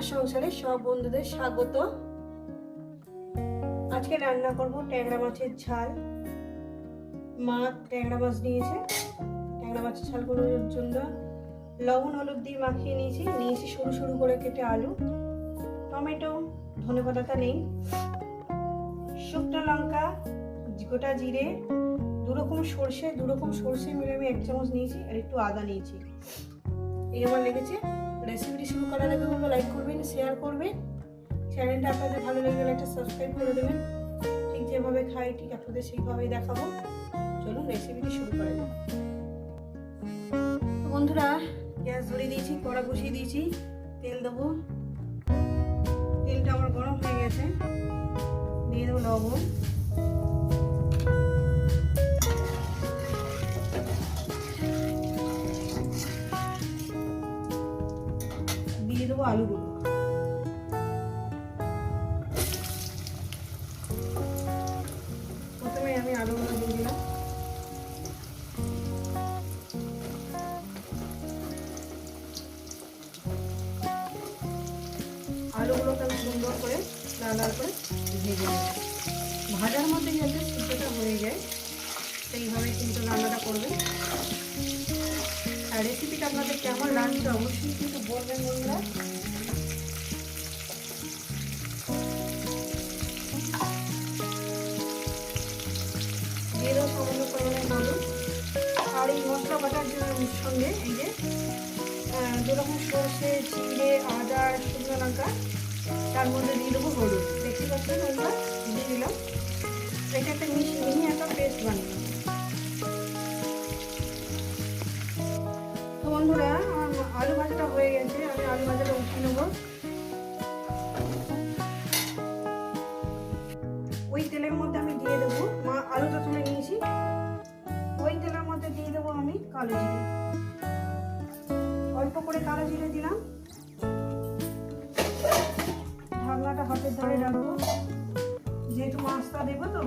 আমার সংসারে সব বন্ধুদের স্বাগত। আজকে রান্না করব ট্যাংরা মাছের ঝাল। মা ট্যাংরা মাছ নিয়েছে। ট্যাংরা মাছের ঝাল করার জন্য লবণ, হলুদ দিয়ে মাখিয়ে নিয়েছি। নিয়েছি সরু সরু করে কেটে আলু। টমেটো, ধনে পাতাটা নেই। শুকনো লঙ্কা, গোটা জিরে দু রকম সর্ষে দু রকম সর্ষে মিলে আমি এক চামচ নিয়েছি আর একটু আদা নিয়েছি। এই আমার লেগেছে রেসিপিটি শুরু করার আগে বলব লাইক করবেন শেয়ার করবেন। চ্যানেলটা আপনাদের ভালো লেগে গেলে একটা সাবস্ক্রাইব করে দেবেন। ঠিক যেভাবে খাই, ঠিক আপনাদের সেইভাবেই দেখাবো। চলুন রেসিপিটি শুরু করা যাক। বন্ধুরা, গ্যাস ধরিয়ে দিয়েছি, কড়া বসিয়ে দিয়েছি, তেল দেবো। তেলটা আমার গরম হয়ে গেছে। দিয়ে দেবো লবণ। দেবো আলুগুলো। প্রথমে আমি আলুগুলো আলুগুলোকে আমি সুন্দর করে করে ভেজে নেব ভাজার মধ্যে যাতে সিদ্ধটা হয়ে যায়, সেইভাবে কিন্তু রান্নাটা করবেন। আর রেসিপিটা আপনাদের কেমন লাগছে অবশ্যই কিন্তু বলবেন বন্ধুরা। দেবো সামান্য পরিমাণে আর এই মশলা বাটার সঙ্গে এই যে আহ, যেরকম সর্ষে জিরে আদা শুকনো লঙ্কা তার মধ্যে দিয়ে দেবো হলুদ। দেখতে পাচ্ছেন বন্ধুরা? দিয়ে দিলাম। এটা একটা মিহি একটা পেস্ট বানিয়ে বন্ধুরা আলু ভাজাটা হয়ে গেছে, আমি আলু ভাজাটা উঠিয়ে নেব। ওই তেলের মধ্যে আমি দিয়ে দেবো, মা আলুটা তুলে নিয়েছি। ওই তেলের মধ্যে দিয়ে দেবো আমি কালো জিরে। অল্প করে কালো জিরে দিলাম। ঢাকনাটা হাতের ধারে রাখব। যেহেতু মাছটা দেবো তো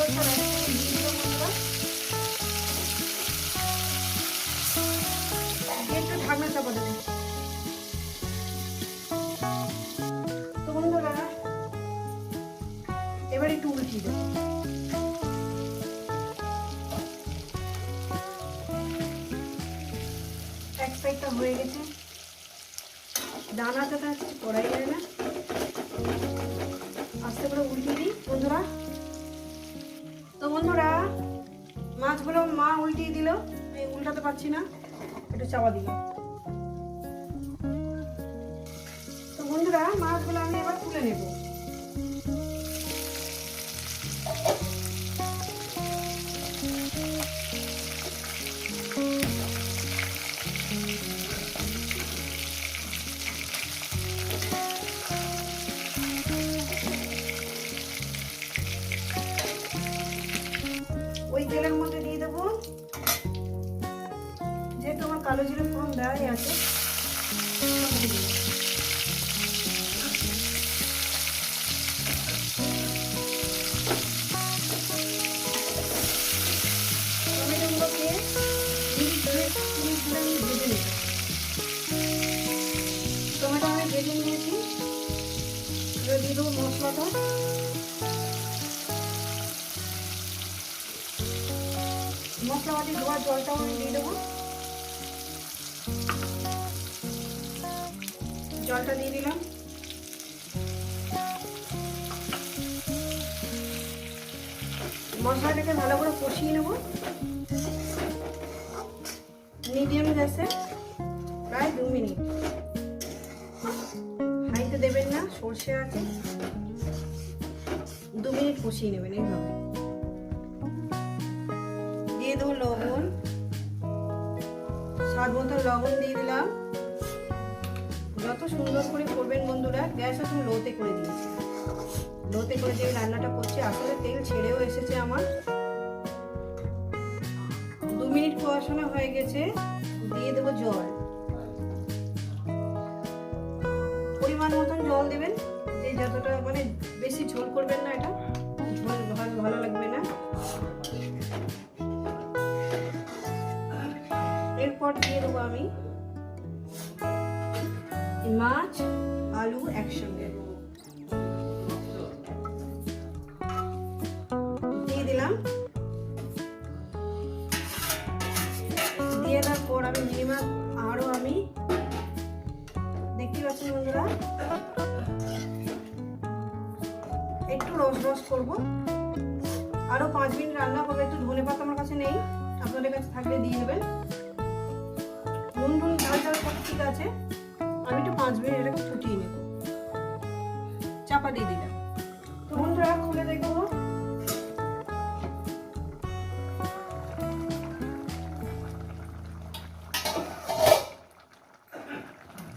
দিল বন্ধুরা একটু ঢাকনা চাপা দেবেন তো বন্ধুরা, এবার একটু উল্টিয়ে দেবো। এক সাইডটা হয়ে গেছে কিছু করাই যায় না উল্টাতে পারছি না একটু চাওয়া দিলাম তো বন্ধুরা মাছগুলো আমি এবার তুলে নেব। ওই কালো জিরে ফোড়ন দেওয়াই আছে। টমেটো আমি ভেজে নিয়েছি। মশলাটা। জলটাও আমি দিয়ে দেবো। জলটা দিয়ে দিলাম। মশলাটাকে ভালো করে কষিয়ে নেব। মিডিয়াম গ্যাসে প্রায় দু মিনিট। হাইতে দেবেন না, সর্ষে আছে। দু মিনিট কষিয়ে নেবেন এইভাবে। দিয়ে দেবো লবণ। স্বাদ মতো লবণ দিয়ে দিলাম। যত সুন্দর করে করবেন বন্ধুরা, গ্যাস আসলে লোতে করে দিয়েছি। লোতে করে যে রান্নাটা করছি। আসলে তেল ছেড়েও এসেছে আমার। দু মিনিট কোয়াশানো হয়ে গেছে। দিয়ে দেবো জল। পরিমাণ মতন জল দেবেন। যে যতটা মানে বেশি ঝোল করবেন না এটা। ঝোল ভালো ভালো লাগবে না। এরপর দিয়ে দেবো আমি মাছ, আলু একসঙ্গে। দিয়ে দিলাম। দিয়ে দেওয়ার পর আমি মিনিমাম আরও আমি দেখতে পাচ্ছেন বন্ধুরা। একটু রস রস করব। আরও পাঁচ মিনিট রান্না করব একটু ধনে পাতা আমার কাছে নেই। আপনাদের কাছে থাকলে দিয়ে দেবেন। নুন নুন সব ঠিক আছে। আমি একটু পাঁচ মিনিট এটাকে ফুটিয়ে নেব। চাপা দিয়ে দিলাম। তো বন্ধুরা, খুলে দেখব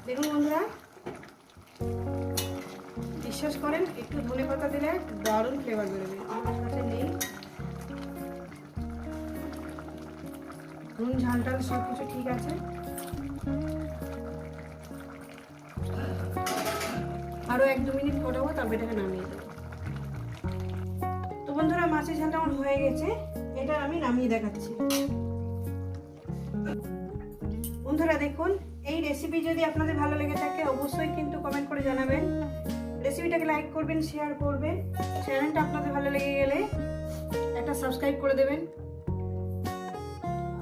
দেখুন বন্ধুরা, বিশ্বাস করেন, একটু ধনে পাতা দিলে দারুণ ফ্লেভার বেরোবে। আমার কাছে নেই। নুন ঝাল টাল সব কিছু ঠিক আছে। আরও এক দু মিনিট ফোটাবো, তারপর এটাকে নামিয়ে দেবো। তো বন্ধুরা, মাছের ঝালটা আমার হয়ে গেছে। এটা আমি নামিয়ে দেখাচ্ছি। বন্ধুরা, দেখুন, এই রেসিপি যদি আপনাদের ভালো লেগে থাকে, অবশ্যই কিন্তু কমেন্ট করে জানাবেন। রেসিপিটাকে লাইক করবেন শেয়ার করবেন। চ্যানেলটা আপনাদের ভালো লেগে গেলে একটা সাবস্ক্রাইব করে দেবেন।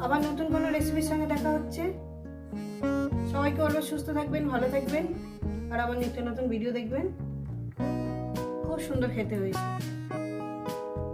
আবার নতুন কোনো রেসিপির সঙ্গে দেখা হচ্ছে। সবাইকে বলব সুস্থ থাকবেন, ভালো থাকবেন। আর আবার নিত্য নতুন ভিডিও দেখবেন। খুব সুন্দর খেতে হয়েছে।